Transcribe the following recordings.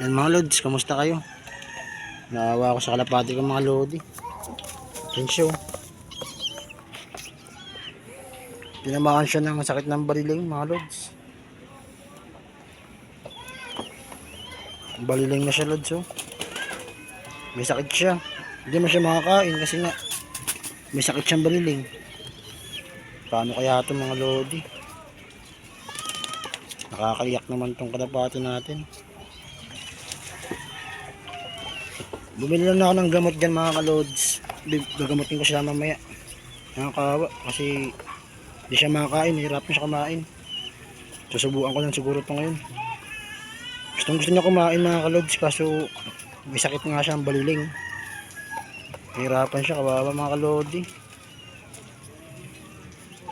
Yan mga lods, kamusta kayo? Naawa ako sa kalapati ko mga lodi. Oh. Tinamaan siya ng sakit ng baliling mga lods. Baliling na siya lods oh. May sakit siya. Hindi mo siya makakain kasi nga may sakit siyang baliling. Paano kaya ito mga lodi? Nakakaiyak naman tong kalapati natin. Bumili lang ako ng gamot dyan mga kalods. Gagamutin ko sila mamaya. Nakakawa kasi hindi siya makakain. Hirap na siya kumain. Susubukan ko lang siguro ito ngayon. Gustong gusto niya kumain mga kalods kaso may sakit nga siya ang baliling. Hirapan siya kawawa mga kalodi.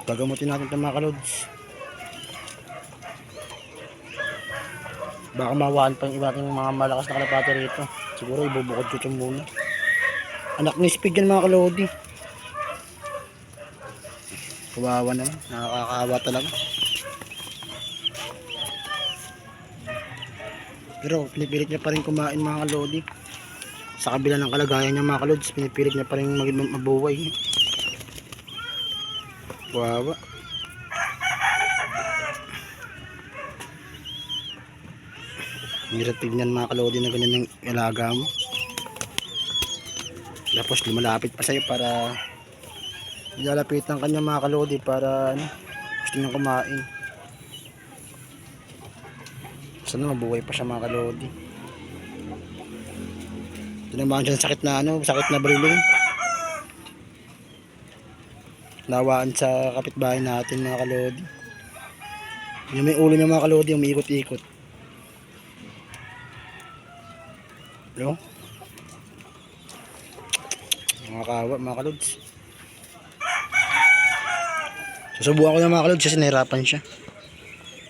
Gagamutin natin ito mga kalods. Baka mawaan pa yung iba mga malakas na kalapate rito. Siguro ibubukod ko ito muna. Anak ni Speed yan mga kalodi. Kawawa naman. Nakakakawa talaga. Pero pinipilit niya pa rin kumain mga kalodi. Sa kabila ng kalagayan niya mga kalods, pinipilit niya pa rin mag mabuhay. Kawawa. Hirap tignan mga kalodi na ganyan yung alaga mo. Tapos lumalapit pa sa'yo para lalapitan kanya mga kalodi para ano, gusto niyang kumain. Sana mabuhay pa siya mga kalodi. Ito naman dyan sakit na ano, sakit na briling. Nawaan sa kapitbahay natin mga kalodi. Yung may ulo niya mga kalodi, umiikot-ikot. Yo. Mga kawa, mga kalods. Susubukan ko na mga kalods kasi nahirapan siya.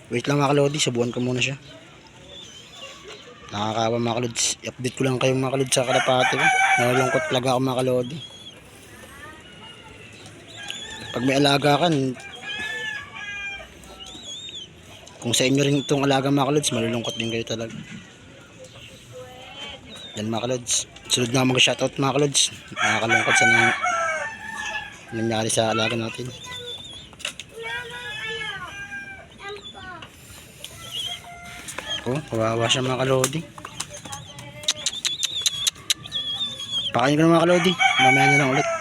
Wait lang mga kalodi, subukan ko muna siya. Nakakawa mga kalods. I-update ko lang kayo mga kalods sa kalapati ko. Nalulungkot talaga ako mga kalodi. Pag may alaga ka, kung sa inyo rin itong alaga mga kalods, malulungkot din kayo talaga. Yan mga kalods. Sunod na mag-shoutout mga kalods. Nakakalungkot sa nang nangyari sa alaga natin. Oh, kawawa siya mga kalodi. Pakain ko na mga kalodi. Mamaya na lang ulit.